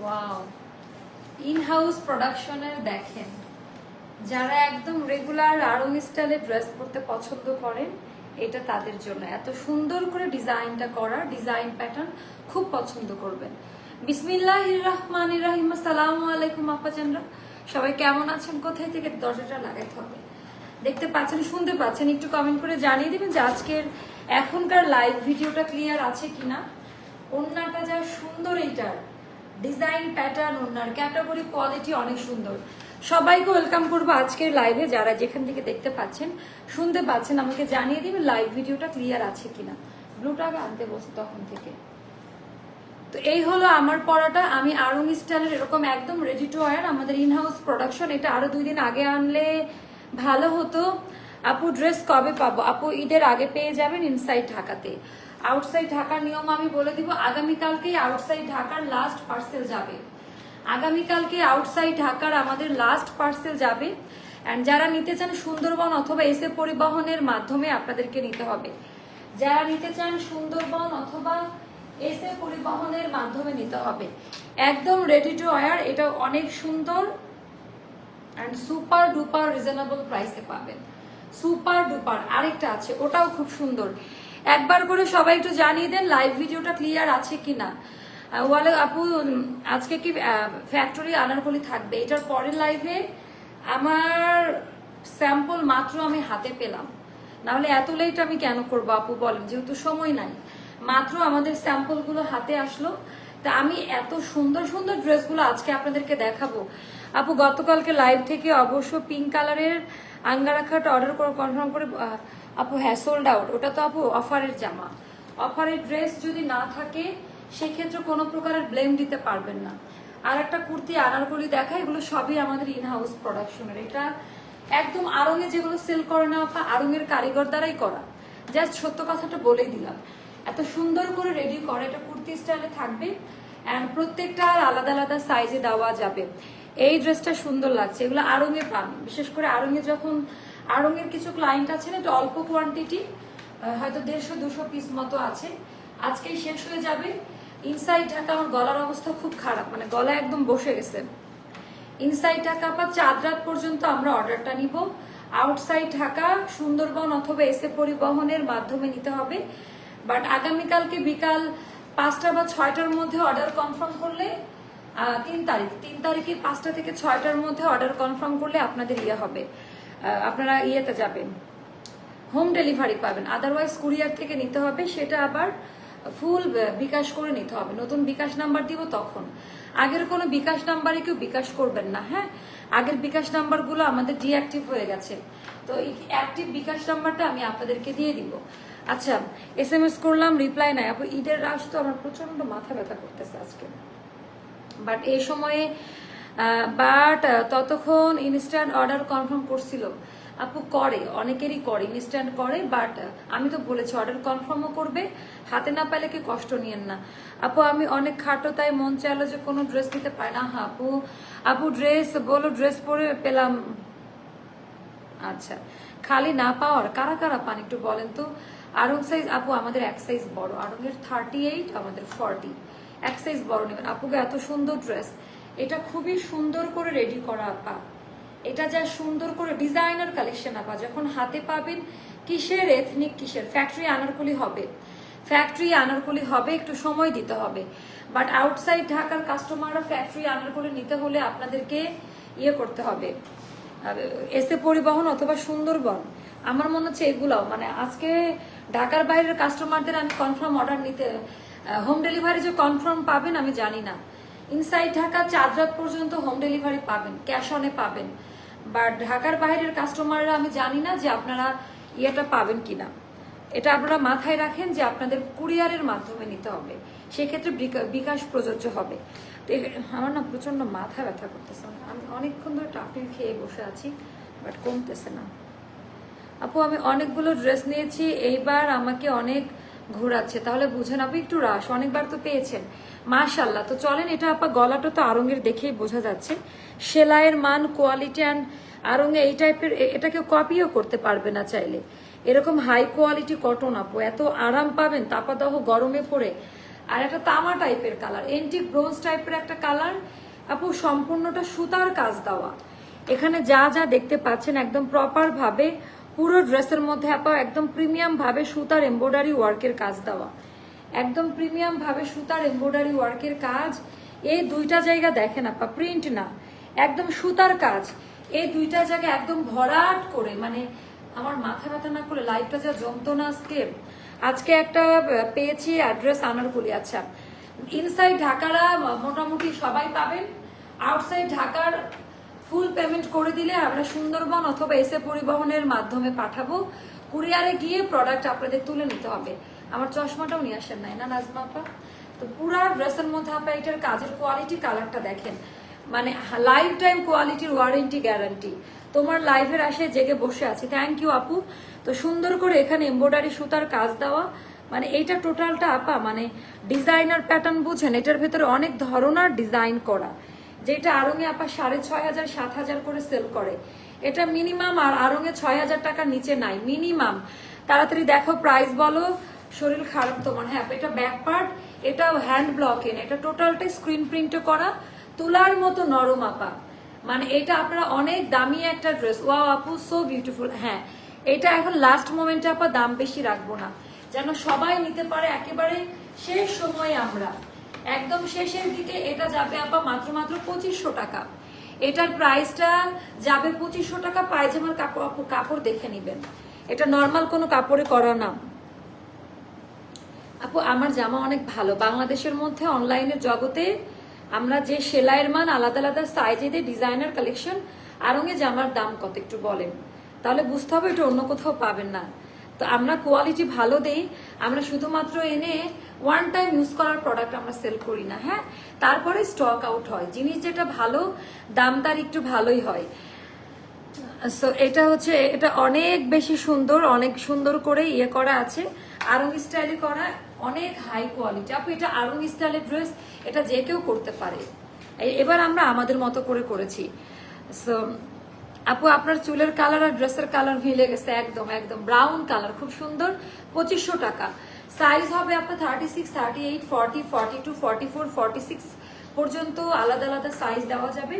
Wow in house প্রোডাকশনের দেখেন। যারা একদম রেগুলার আরং স্টাইলে ড্রেস পরতে পছন্দ করেন, এটা তাদের জন্য। এত সুন্দর করে ডিজাইনটা করা ডিজাইন প্যাটার্ন খুব পছন্দ করবেন। বিসমিল্লাহ রহমান রাহিম। আসসালামু আলাইকুম আপাচানরা। সবাই কেমন আছেন? কোথায় থেকে দরজাটা লাগাইতে হবে? দেখতে পাচ্ছেন, শুনতে পাচ্ছেন, একটু কমেন্ট করে জানিয়ে দিবেন যে আজকের এখনকার লাইভ ভিডিওটা ক্লিয়ার আছে কিনা? ওন্নাটা যা সুন্দর এইটার। ডিজাইন প্যাটার্ন ওনার ক্যাটাগরি কোয়ালিটি অনেক সুন্দর। সবাইকে ওয়েলকাম করব আজকের লাইভে যারা যেখান থেকে দেখতে পাচ্ছেন, শুনতে পাচ্ছেন, আমাকে জানিয়ে দিবেন লাইভ ভিডিওটা ক্লিয়ার আছে কিনা। ব্লুটা আনতে বসে তখন থেকে। তো এই হলো আমার পড়াটা। আমি আরং স্টাইলের এরকম একদম রেডি টু ওয়ার আমাদের ইন হাউস প্রোডাকশন এটা আরও দুই দিন আগে আনলে ভালো হতো। আপু ড্রেস কবে পাবো? আপু, ঈদের আগে পেয়ে যাবেন ইনসাইড ঢাকাতে। আউটসাইড ঢাকার নিয়ম আমি বলে দিব আগামীকালকেই আউটসাইড ঢাকার লাস্ট পার্সেল যাবে। আগামীকালকে আউটসাইড ঢাকার আমাদের লাস্ট পার্সেল যাবে। অ্যান্ড যারা নিতে চান সুন্দরবন অথবা এসে পরিবহনের মাধ্যমে আপনাদেরকে নিতে হবে। যারা নিতে চান সুন্দরবন অথবা এসে পরিবহনের মাধ্যমে নিতে হবে। একদম রেডি টু ওয়ার এটা অনেক সুন্দর অ্যান্ড সুপার ডুপার রিজনেবল প্রাইসে পাবেন। সুপার ডুপার আরেকটা আছে, ওটাও খুব সুন্দর। একবার করে সবাই একটু জানিয়ে দেন লাইভ ভিডিওটা ক্লিয়ার আছে কিনা। আহ, ওয়ালে আপু আজকে কি ফ্যাক্টরি আনারকলি থাকবে? এটার পরের লাইভে আমার স্যাম্পল মাত্র আমি হাতে পেলাম। নাহলে এত লেট আমি কেন করব আপু বলেন যেহেতু সময় নাই। মাত্র আমাদের স্যাম্পলগুলো হাতে আসলো। তা আমি এত সুন্দর সুন্দর ড্রেসগুলো আজকে আপনাদেরকে দেখাবো। আপু গতকালকে লাইভ থেকে অবশ্য পিঙ্ক কালারের আঙ্গারাখাটা অর্ডার করে কনফার্ম করে আপু হ্যাঁ সোল্ড আউট ওটা তো আপু অফারের জামা। অফারের ড্রেস যদি না থাকে, সেক্ষেত্রে কোনো প্রকারের ব্লেম দিতে পারবেন না। আর একটা কুর্তি আনারকলি দেখা, এগুলো সবই আমাদের ইন হাউস প্রোডাকশনের এটা একদম আড়ঙে যেগুলো সেল করে না আপা, আড়ঙের কারিগর দ্বারাই করা। জাস্ট সত্য কথাটা বলেই দিলাম। এত সুন্দর করে রেডি করা এটা কুর্তি স্টাইলে থাকবে অ্যান্ড প্রত্যেকটা আলাদা আলাদা সাইজে দেওয়া যাবে। এই ড্রেসটা সুন্দর লাগছে। এগুলো আড়ঙে পান। বিশেষ করে আড়ঙে যখন আড়ঙের কিছু ক্লায়েন্ট আছে না এটা অল্প কোয়ান্টিটি হয়তো দেড়শো, দুশো পিস মতো আছে। আজকেই শেষ হয়ে যাবে। ইনসাইড ঢাকা আমার গলার অবস্থা খুব খারাপ মানে গলা একদম বসে গেছে। ইনসাইড ঢাকা বা চাঁদ রাত পর্যন্ত আমরা অর্ডারটা নিব। আউটসাইড ঢাকা, সুন্দরবন অথবা এসে পরিবহনের মাধ্যমে নিতে হবে। বাট আগামীকালকে বিকাল পাঁচটা বা ছয়টার মধ্যে অর্ডার কনফার্ম করলে তিন তারিখ, তিন তারিখে পাঁচটা থেকে ছয়টার মধ্যে অর্ডার কনফার্ম করলে আপনাদের ইয়ে হবে। আপনারা ইয়েতে যাবেন। হোম ডেলিভারি পাবেন। আদারওয়াইজ কুরিয়ার থেকে নিতে হবে, সেটা আবার ফুল বিকাশ করে নিতে হবে। নতুন বিকাশ নাম্বার দিব তখন। আগের কোনো বিকাশ নাম্বারে কেউ বিকাশ করবেন না হ্যাঁ? আগের বিকাশ নাম্বারগুলো আমাদের ডিঅ্যাক্টিভ হয়ে গেছে। তো এই অ্যাক্টিভ বিকাশ নাম্বারটা আমি আপনাদেরকে দিয়ে দিব। আচ্ছা এস এম এস করলাম রিপ্লাই নাই। আপু ঈদের রাশ তো আমার প্রচণ্ড মাথা ব্যথা করতেছে আজকে। বাট এই সময়ে বাট ততক্ষণ ইনস্ট্যান্ট অর্ডার কনফার্ম করছিল। আপু করে, অনেকেরই করে ইনস্ট্যান্ট করে বাট আমি তো বলেছি অর্ডার কনফার্মও করবে। হাতে না পাইলে কি কষ্ট নিয়েন না। আপু, আমি অনেক খাটো, তাই মন চাইলো যে কোনো ড্রেস নিতে পারি। না হ্যাঁ আপু আপু ড্রেস বলো ড্রেস পরে পেলাম। আচ্ছা খালি না পাওয়ার কারা কারা পান একটু বলেন তো? আরং সাইজ আপু, আমাদের এক সাইজ বড়। আরঙের থার্টি এইট আমাদের ফর্টি এক সাইজ বড় নেবেন। আপুকে এত সুন্দর ড্রেস এটা খুবই সুন্দর করে রেডি করা আপা। এটা যা সুন্দর করে ডিজাইনার কালেকশন আপা, যখন হাতে পাবেন কিসের এথনিক কিসের ফ্যাক্টরি আনারকলি হবে। ফ্যাক্টরি আনারকলি হবে, একটু সময় দিতে হবে। বাট আউটসাইড ঢাকার কাস্টমাররা ফ্যাক্টরি আনারকলি নিতে হলে আপনাদেরকে ইয়ে করতে হবে। এসে পরিবহন অথবা সুন্দরবন, আমার মনে হচ্ছে এগুলাও। মানে আজকে ঢাকার বাইরের কাস্টমারদের আমি কনফার্ম অর্ডার নিতে হোম ডেলিভারি যে কনফার্ম পাবেন, আমি জানি না। ইনসাইড ঢাকা চাঁদ রাত পর্যন্ত হোম ডেলিভারি পাবেন ক্যাশ অনে পাবেন। বাট ঢাকার বাইরের কাস্টমাররা আমি জানি না যে আপনারা ইয়েটা পাবেন কিনা। এটা আপনারা মাথায় রাখেন যে আপনাদের কুরিয়ারের মাধ্যমে নিতে হবে। সেক্ষেত্রে বিকা- বিকাশ প্রযোজ্য হবে। আমার না প্রচণ্ড মাথা ব্যথা করতেছে। আমি অনেকক্ষণ ধরে টাফিল খেয়ে বসে আছি বাট কমতেছে না। আপু, আমি অনেকগুলো ড্রেস নিয়েছি। এইবার আমাকে অনেক ঘোরাচ্ছে। তাহলে বুঝেন আপু একটু রাস অনেকবার তো পেয়েছেন। মাশাল্লাহ তো চলেন, এটা আপা গলাটা তো আরঙের দেখেই বোঝা যাচ্ছে। সেলাইয়ের মান কোয়ালিটি অ্যান্ড আরঙে এই টাইপের এটা কেউ কপিও করতে পারবে না চাইলে। এরকম হাই কোয়ালিটি কটন আপু, এত আরাম পাবেন, তাপাদাহ গরমে পড়ে। আর একটা তামা টাইপের কালার এন্টিক ব্রোঞ্জ টাইপের একটা কালার আপু, সম্পূর্ণটা সুতার কাজ দেওয়া। এখানে যা যা দেখতে পাচ্ছেন একদম প্রপার ভাবে পুরো ড্রেসের মধ্যে আপা একদম প্রিমিয়াম ভাবে সুতার এমব্রয়ডারি ওয়ার্কের কাজ দেওয়া। একদম প্রিমিয়াম ভাবে সুতার এমব্রয়ডারি ওয়ার্কের কাজ। এই দুইটা জায়গা দেখেন আপা প্রিন্ট না, একদম সুতার কাজ। এই দুইটা জায়গা একদম ভরাট করে মানে আমার মাথা ব্যথা না করে লাইফটা যা জমতো না আজকে। আজকে একটা পেয়েছি অ্যাড্রেস আনারকুলি আচ্ছা। ইনসাইড ঢাকারা মোটামুটি সবাই পাবেন। আউটসাইড ঢাকার ফুল পেমেন্ট করে দিলে আমরা সুন্দরবন অথবা এসে পরিবহনের মাধ্যমে পাঠাবো। কুরিয়ারে গিয়ে প্রোডাক্ট আপনাদের তুলে নিতে হবে। আমার চশমাটাও নিয়ে আসেন নাই না, নাজমা আপা? তো পুরা ড্রেসের মধ্যে আপনার এটার কাজের কোয়ালিটি কালারটা দেখেন। মানে লাইফ টাইম কোয়ালিটির ওয়ারেন্টি গ্যারান্টি তোমার লাইভের আসে জেগে বসে আছি। থ্যাংক ইউ আপু। তো সুন্দর করে এখানে এমব্রয়ডারি সুতার কাজ দেওয়া। মানে এইটা টোটালটা আপা মানে ডিজাইনার প্যাটার্ন বুঝেন, এটার ভেতরে অনেক ধরনের ডিজাইন করা। যেটা আরঙে আপা সাড়ে ছয় হাজার, সাত হাজার করে সেল করে। এটা মিনিমাম আর আরঙে ছয় হাজার টাকার নিচে নাই, মিনিমাম। তাড়াতাড়ি দেখো প্রাইস বলো, শরীর খারাপ তোমার। হ্যাঁ এটা ব্যাক পার্ট এটাও হ্যান্ড ব্লক এন এটা টোটালটাই স্ক্রিন প্রিন্টে করা, তুলার মতো নরম আপা। মানে এটা আপনারা অনেক দামি একটা ড্রেস ওয়াও আপু সো বিউটিফুল হ্যাঁ এটা এখন লাস্ট মোমেন্টে আপা দাম বেশি রাখব না। যেন সবাই নিতে পারে একেবারে শেষ সময়ে আমরা। একদম শেষের দিকে এটা যাবে আপা মাত্র মাত্র পঁচিশশো টাকা। এটার প্রাইসটা যাবে পঁচিশশো টাকা, পায়জামার কাপড় কাপড় দেখে নেবেন। এটা নর্মাল কোনো কাপড়ে করা না। আপু, আমার জামা অনেক ভালো। বাংলাদেশের মধ্যে অনলাইনের জগতে আমরা যে সেলাইয়ের মান আলাদা আলাদা সাইজে দিয়ে ডিজাইনার কালেকশন আরঙে জামার দাম কত একটু বলেন। তাহলে বুঝতে হবে এটা অন্য কোথাও পাবেন না। তো আমরা কোয়ালিটি ভালো দেই, আমরা শুধুমাত্র এনে ওয়ান টাইম ইউজ করার প্রোডাক্ট আমরা সেল করি না হ্যাঁ? তারপরে স্টক আউট হয়। জিনিস যেটা ভালো, দাম তার একটু ভালোই হয়। সো এটা হচ্ছে, এটা অনেক বেশি সুন্দর, অনেক সুন্দর করে ইয়ে করা আছে। আরং স্টাইলে করা অনেক হাই কোয়ালিটি আপু, এটা আরং স্টাইলের ড্রেস এটা যে কেউ করতে পারে। এবার আমরা আমাদের মতো করে করেছি। সো আপু আপনার চুলের কালার আর ড্রেসের কালার মিলে গেছে একদম একদম ব্রাউন কালার খুব সুন্দর পঁচিশশো টাকা। সাইজ হবে আপনার thirty six thirty eight forty forty two forty four forty six পর্যন্ত আলাদা আলাদা সাইজ দেওয়া যাবে।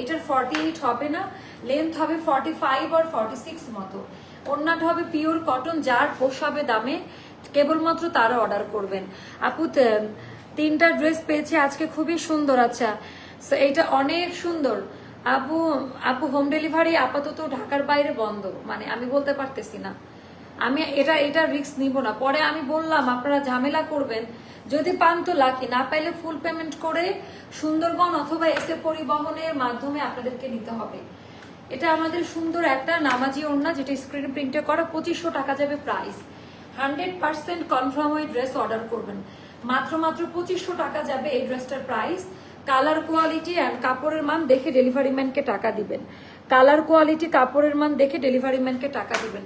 এটার ফর্টি এইট হবে না লেন্থ হবে ফর্টি ফাইভ আর ফর্টি সিক্স মতো। অন্যটা হবে পিওর কটন যার পোষাবে দামে কেবলমাত্র তারা অর্ডার করবেন। আপু তিনটা ড্রেস পেয়েছি আজকে খুবই সুন্দর আচ্ছা। So, এটা অনেক সুন্দর। আপু আপু হোম ডেলিভারি আপাতত ঢাকার বাইরে বন্ধ। মানে আমি বলতে পারতেছি না। আমি এটা এটা রিস্ক নিব না। পরে আমি বললাম, আপনারা ঝামেলা করবেন। যদি পান তো লাকি না পাইলে ফুল পেমেন্ট করে সুন্দরবন অথবা এসে পরিবহনের মাধ্যমে আপনাদেরকে নিতে হবে। এটা আমাদের সুন্দর একটা নামাজি ওড়না, যেটা স্ক্রিন প্রিন্টে করা, পঁচিশশো টাকা যাবে প্রাইস হান্ড্রেড পার্সেন্ট কনফার্ম ওই ড্রেস অর্ডার করবেন। মাত্র মাত্র পঁচিশশো টাকা যাবে এই ড্রেসটার প্রাইস কালার কোয়ালিটি অ্যান্ড কাপড়ের মান দেখে ডেলিভারি ম্যানকে টাকা দিবেন। কালার কোয়ালিটি কাপড়ের মান দেখে ডেলিভারি ম্যানকে টাকা দিবেন।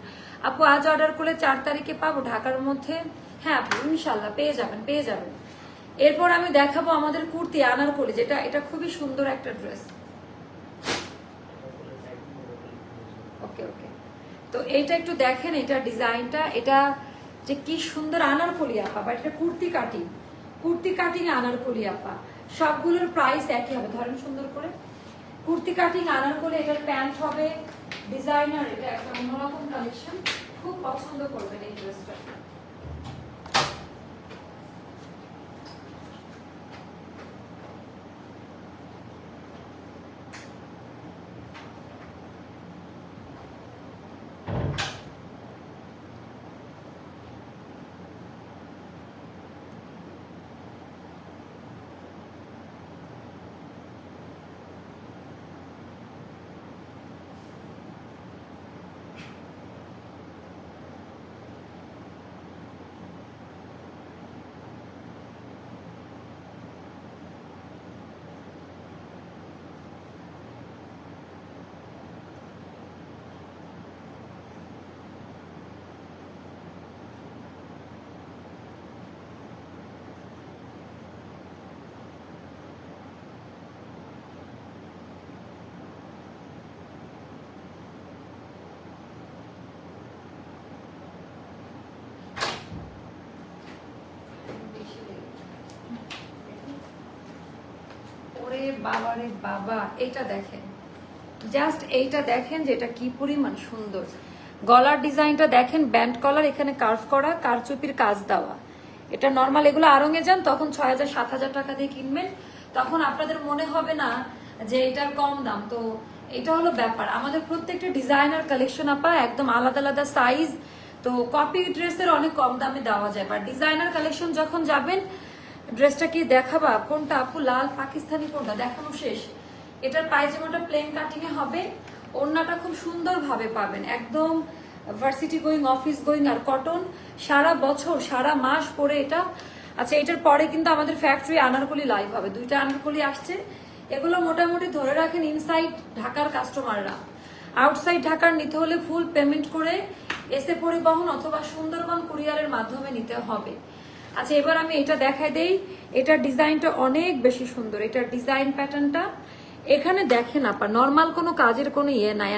আপু, আজ অর্ডার করলে চার তারিখে পাবো ঢাকার মধ্যে? হ্যাঁ আপু ইনশাল্লাহ পেয়ে যাবেন পেয়ে যাবেন। এরপর আমি দেখাবো আমাদের কুর্তি আনারকলি যেটা, এটা খুবই সুন্দর একটা ড্রেস ওকে ওকে তো এইটা একটু দেখেন, এটা ডিজাইনটা, এটা যে কি সুন্দর আনারকলি আপা, বা এটা কুর্তি কাটিং। কুর্তি কাটিং আনারকলি আপা। সবগুলোর প্রাইস একই হবে। ধরেন সুন্দর করে। কুর্তি কাটিং আনার করে এটার প্যান্ট হবে। ডিজাইনার এটা একটা অন্যরকম কালেকশন খুব পছন্দ করবেন এই ড্রেসটা বাবারে বাবা এটা দেখেন। জাস্ট এইটা দেখেন যে এটা কি পরিমাণ সুন্দর। গলার ডিজাইনটা দেখেন ব্যান্ড কলার এখানে কার্ভ করা, কারচুপির কাজ দেওয়া। এটা নর্মাল এগুলো আরঙে যান, তখন ছয় হাজার, সাত হাজার টাকা দিয়ে কিনবেন। তখন আপনাদের মনে হবে না যে এটার কম দাম। তো এটা হলো ব্যাপার। আমাদের প্রত্যেকটা ডিজাইনার কালেকশন আপা একদম আলাদা আলাদা সাইজ তো কপি ড্রেসের অনেক কম দামে দেওয়া যায়। বা ডিজাইনার কালেকশন যখন যাবেন ড্রেসটা কি দেখাবা? কোনটা আপু? লাল, পাকিস্তানি কোনটা? দেখানো শেষ। এটার পায়জামাটা প্লেন কাটিং এ হবে। ওড়নাটা খুব সুন্দরভাবে পাবেন। একদম ভার্সিটি গোয়িং অফিস গোয়িং আর কটন সারা বছর, সারা মাস পরে এটা। আচ্ছা এটার পরে কিন্তু আমাদের ফ্যাক্টরি আনারকলি লাইভ হবে। দুইটা আনারকলি আসছে। এগুলো মোটামুটি ধরে রাখেন ইনসাইড ঢাকার কাস্টমাররা আউটসাইড ঢাকার নিতে হলে ফুল পেমেন্ট করে এসে পরিবহন অথবা সুন্দরবন কুরিয়ারের মাধ্যমে নিতে হবে। আচ্ছা এবার আমি এটা দেখাই দেই। এটার ডিজাইনটা অনেক বেশি সুন্দর। এটার ডিজাইন প্যাটার্নটা এখানে দেখেন আপা, নর্মাল কোনো কাজের কোনো ইয়ে নাই।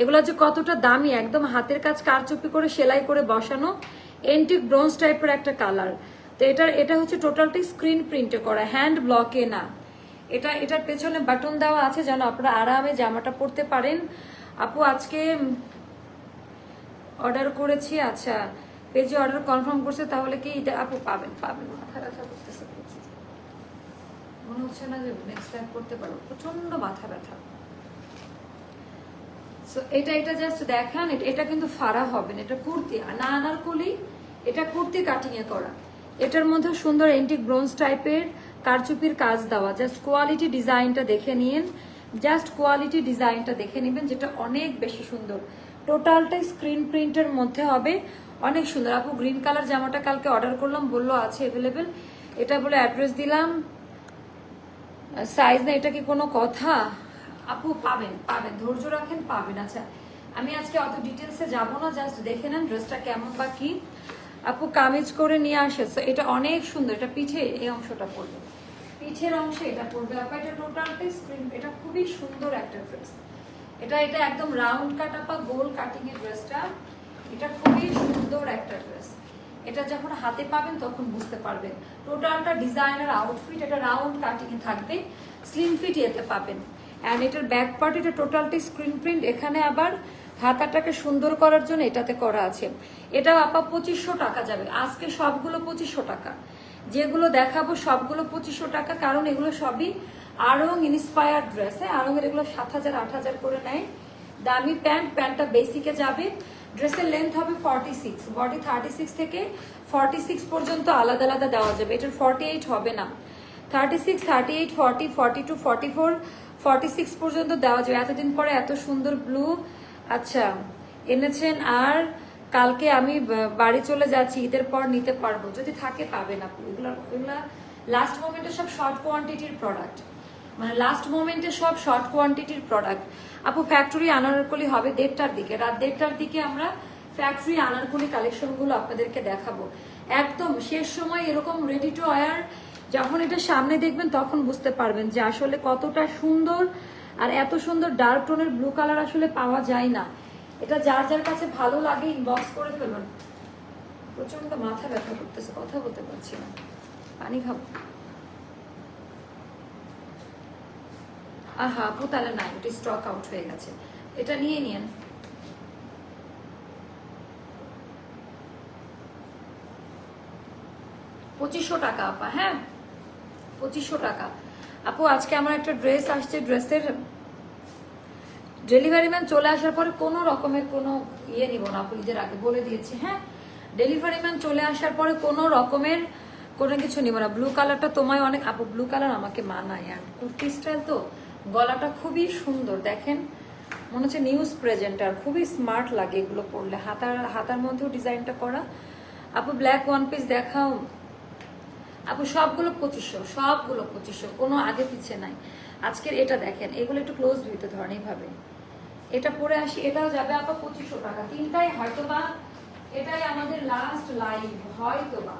এগুলো যে কতটা দামি, একদম হাতের কাজ কারচুপি করে, সেলাই করে বসানো এন্টিক ব্রোঞ্জ টাইপের একটা কালার তো এটার, এটা হচ্ছে টোটালটি স্ক্রিন প্রিন্টে করা হ্যান্ড ব্লকে না। এটা, এটার পেছনে বাটন দেওয়া আছে, যেন আপনারা আরামে জামাটা পরতে পারেন। আপু, আজকে অর্ডার করেছি আচ্ছা। পেজে অর্ডার কনফার্ম করছে তাহলে কি এটা আপু পাবেন? পাবেন মাথা ব্যথা করতেছে প্রচুর। মনে হচ্ছে না যে নেক্সট করতে মাথা ব্যথা। So, এটা এটা জাস্ট দেখান এটা- কিন্তু ফাড়া হবে না এটা কুর্তি। না এটা কুর্তি করা। এটার মধ্যে সুন্দর এন্টিক ব্রোঞ্জ টাইপের কারচুপির কাজ দেওয়া। জাস্ট কোয়ালিটি ডিজাইনটা দেখে নিন। জাস্ট কোয়ালিটি ডিজাইনটা দেখে নেবেন যেটা অনেক বেশি সুন্দর। টোটালটাই স্ক্রিন প্রিন্টের মধ্যে হবে। অনেক সুন্দর। আপু গ্রিন কালার জামাটা কালকে অর্ডার করলাম, বলল আছে অ্যাভেলেবেল এটা বলে অ্যাড্রেস দিলাম। সাইজ না, এটা কি কোনো কথা? আপু, পাবেন পাবেন। ধৈর্য রাখেন, পাবেন। আচ্ছা আমি আজকে অত ডিটেলসে যাব না জাস্ট দেখে নেন ড্রেসটা কেমন বা কি। আপু, কামিজ করে নিয়ে আসে। এটা অনেক সুন্দর। এটা পিঠে, এই অংশটা পড়বে পিঠের অংশে এটা পড়বে আপা, এটা টোটালটাই স্ক্রিন এটা খুবই সুন্দর একটা ড্রেস এটা এটা একদম রাউন্ড কাট আপা, গোল কাটিং এর ড্রেসটা এটা খুবই সুন্দর একটা ড্রেস। এটা যখন হাতে পাবেন তখন বুঝতে পারবেন। টোটালটা ডিজাইনার আউটফিট এটা রাউন্ড কাটিং এ থাকবে স্লিম ফিট এতে পাবেন। অ্যান্ড এটার ব্যাক পার্ট এটা টোটালটি স্ক্রিন প্রিন্ট এখানে আবার হাতাটাকে সুন্দর করার জন্য এটাতে করা আছে। এটা আপা পঁচিশশো টাকা যাবে। আজকে সবগুলো পঁচিশশো টাকা। যেগুলো দেখাবো সবগুলো পঁচিশশো টাকা। কারণ এগুলো সবই আরং ইন্সপায়ার ড্রেস হ্যাঁ আরঙের এগুলো সাত হাজার, আট হাজার করে নেয়। দামি প্যান্ট, প্যান্টটা বেসিকে যাবে। ড্রেসের লেন্থ হবে forty six body thirty six থেকে ফর্টি সিক্স পর্যন্ত আলাদা আলাদা দেওয়া যাবে। এটার ফর্টি এইট হবে না। Thirty six thirty eight forty forty two forty four forty six পর্যন্ত দেওয়া যাবে। এতদিন পরে এত সুন্দর ব্লু আচ্ছা এনেছেন আর কালকে আমি বাড়ি চলে যাচ্ছি, ঈদের পর নিতে পারব। যদি থাকে পাবেন আপনি। এগুলো লাস্ট মোমেন্টে সব শর্ট কোয়ান্টিটির প্রোডাক্ট মানে লাস্ট মোমেন্টে সব শর্ট কোয়ান্টিটির প্রোডাক্ট আপু ফ্যাক্টরি আনারকলি হবে দেড়টার দিকে। রাত দেড়টার দিকে আমরা ফ্যাক্টরি আনারকলি কালেকশনগুলো আপনাদেরকে দেখাবো। একদম শেষ সময় এরকম রেডি টু ওয়ার যখন এটা সামনে দেখবেন তখন বুঝতে পারবেন যে আসলে কতটা সুন্দর আর এত সুন্দর ডার্ক টোনের ব্লু কালার আসলে পাওয়া যায় না। এটা যার যার কাছে ভালো লাগে ইনবক্স করে ফেলুন। প্রচণ্ড মাথা ব্যথা করতেছে, কথা বলতে পারছি না। পানি খাব। আহা আপু তাহলে নাই, ওটা স্টক আউট হয়ে গেছে। এটা নিয়ে নিন পঁচিশশো টাকা, আপা হ্যাঁ? পঁচিশশো টাকা। আপু, আজকে আমার একটা ড্রেস আসছে ড্রেসের ডেলিভারি ম্যান চলে আসার পরে কোনো রকমের কোনো ইয়ে নিব না, আপু, ঈদের আগে বলে দিয়েছি হ্যাঁ? ডেলিভারি ম্যান চলে আসার পরে কোনো রকমের কোনো কিছু নিব না। ব্লু কালারটা তোমায় অনেক, আপু ব্লু কালার আমাকে মানায়, আর কুর্তি স্টাইল তো। গলাটা খুবই সুন্দর, দেখেন। মনে হচ্ছে নিউজ প্রেজেন্টার খুবই স্মার্ট লাগে এগুলো পরলে হাতার হাতার মধ্যেও ডিজাইনটা করা। আপু ব্ল্যাক ওয়ান পিস দেখাও। আপু, সবগুলো পঁচিশশো সবগুলো পঁচিশশো, কোনো আগে পিছে নাই। আজকের এটা দেখেন, এগুলো একটু ক্লোজ ভিতে ধরেন এইভাবে। এটা পরে আসি, এটাও যাবে আপা পঁচিশশো টাকা। তিনটাই হয়তোবা, এটাই আমাদের লাস্ট লাইভ হয়তোবা।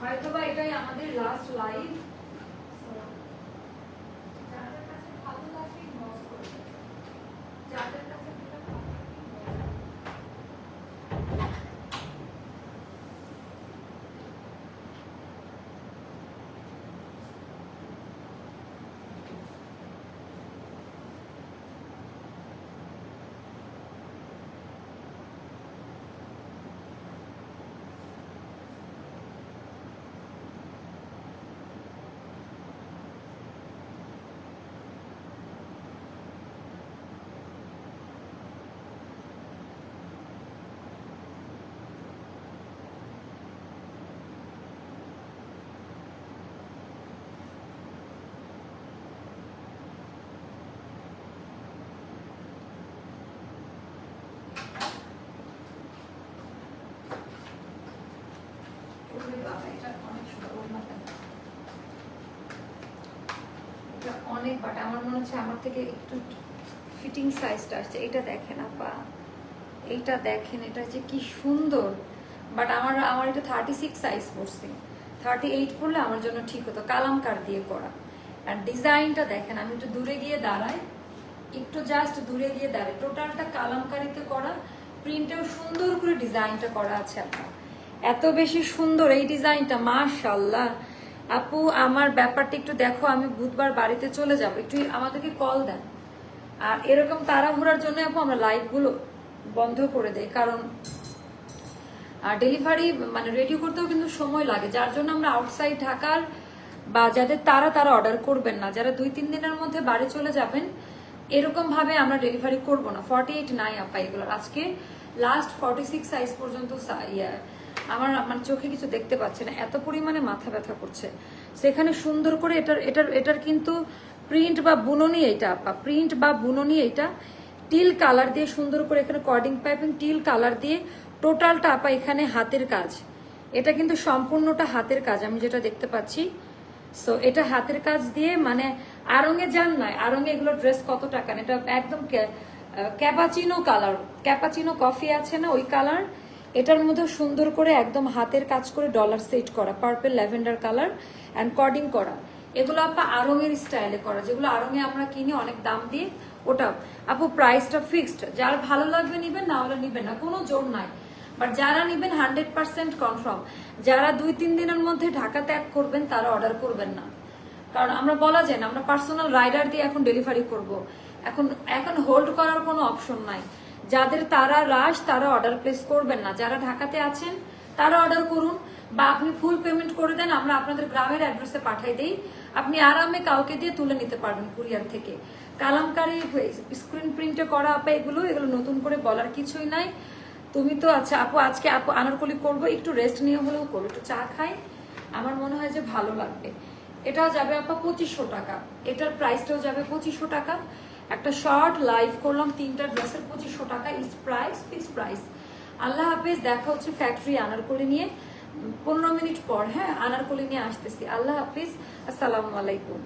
হয়তোবা এটাই আমাদের লাস্ট লাইভ যাদের কাছে ভালো লাগবে inbox করবে। যাদের কাছে যেটা ভালো লাগবে inbox করবে। বাট আমার মনে হচ্ছে আমার থেকে একটু ফিটিং সাইজটা আসছে। এটা দেখেন আপা। এইটা দেখেন, এটা যে কি সুন্দর। বাট আমার আমার এটা থার্টি সিক্স সাইজ পড়ছে। থার্টি এইট পড়লে আমার জন্য ঠিক হতো কালামকার দিয়ে করা আর ডিজাইনটা দেখেন, আমি একটু দূরে গিয়ে দাঁড়াই। একটু জাস্ট দূরে গিয়ে দাঁড়াই। টোটালটা কালামকারিতে করা প্রিন্টেও সুন্দর করে ডিজাইনটা করা আছে আপনার এত বেশি সুন্দর এই ডিজাইনটা মাশাল্লাহ আপু আমার ব্যাপারটা একটু দেখো আমি বুধবার বাড়িতে চলে যাব। একটু আমাদেরকে কল দেন। আর এরকম তাড়াহুড়ার জন্য আপু আমরা লাইভগুলো বন্ধ করে দেই কারণ আর ডেলিভারি মানে রেডি করতেও কিন্তু সময় লাগে। যার জন্য আমরা আউটসাইড ঢাকার বা যাদের তারা তারা অর্ডার করবেন না। যারা দুই তিন দিনের মধ্যে বাড়ি চলে যাবেন এরকম ভাবে আমরা ডেলিভারি করব না। ফর্টি এইট নাই আপা এগুলোর। আজকে লাস্ট ফর্টি সিক্স সাইজ পর্যন্ত ইয়ে, আমার আমার চোখে কিছু দেখতে পাচ্ছে না। এত পরিমাণে মাথা ব্যথা করছে। সেখানে সুন্দর করে এটার এটার এটার কিন্তু প্রিন্ট বা বুননি এটা আপা প্রিন্ট বা বুননি এটা টিল কালার দিয়ে সুন্দর করে এখানে কর্ডিং পাইপিং টিল কালার দিয়ে টোটালটা আপা এখানে হাতের কাজ। এটা কিন্তু সম্পূর্ণটা হাতের কাজ, আমি যেটা দেখতে পাচ্ছি। সো এটা হাতের কাজ দিয়ে মানে আরঙে যান নয় আরঙে এগুলো ড্রেস কত টাকা? এটা একদম ক্যাপাচিনো কালার ক্যাপাচিনো কফি আছে না, ওই কালার এটার মধ্যে সুন্দর করে একদম হাতের কাজ করে ডলার সেট করা purple lavender colour and cording করা। এগুলো আপা আরঙের স্টাইলে করা, যেগুলো আরঙে আমরা কিনি, অনেক দাম দিয়ে ওটা। আপু প্রাইসটা ফিক্সড যার ভালো লাগবে নিবেন, না হলে নিবেন না, কোনো জোর নাই। বাট যারা নিবেন হান্ড্রেড পার্সেন্ট কনফার্ম যারা দুই, তিন দিনের মধ্যে ঢাকা ত্যাগ করবেন, তারা অর্ডার করবেন না। কারণ আমরা বলা যায় না, আমরা পার্সোনাল রাইডার দিয়ে এখন ডেলিভারি করব। এখন এখন হোল্ড করার কোনো অপশন নাই। যাদের তারা রাশ তারা অর্ডার প্লেস করবেন না। যারা ঢাকাতে আছেন, তারা অর্ডার করুন। বা আপনি ফুল পেমেন্ট করে দেন, আমরা আপনাদের গ্রামের অ্যাড্রেসে পাঠাই দেই। আপনি আরামে কাউকে দিয়ে তুলে নিতে পারবেন কুরিয়ার থেকে। কালামকারি স্ক্রিন প্রিন্টে করা আপা এগুলো এগুলো নতুন করে বলার কিছুই নাই। তুমি তো আচ্ছা আপু, আজকে আপু আনারকলি করব, একটু রেস্ট নিয়ে হলেও করব, একটু চা খাই। আমার মনে হয় যে ভালো লাগবে। এটাও যাবে আপা পঁচিশশো টাকা। এটার প্রাইসটাও যাবে পঁচিশশো টাকা। একটা শর্ট লাইভ করলাম, তিনটা ড্রেসের পঁচিশশো টাকা ইস প্রাইস ফিক্স প্রাইস আল্লাহ হাফেজ, দেখা হচ্ছে ফ্যাক্টরি আনারকলি নিয়ে। পনেরো মিনিট পর হ্যাঁ আনারকলি নিয়ে আসতেছি। আল্লাহ হাফিজ, আসসালামু আলাইকুম।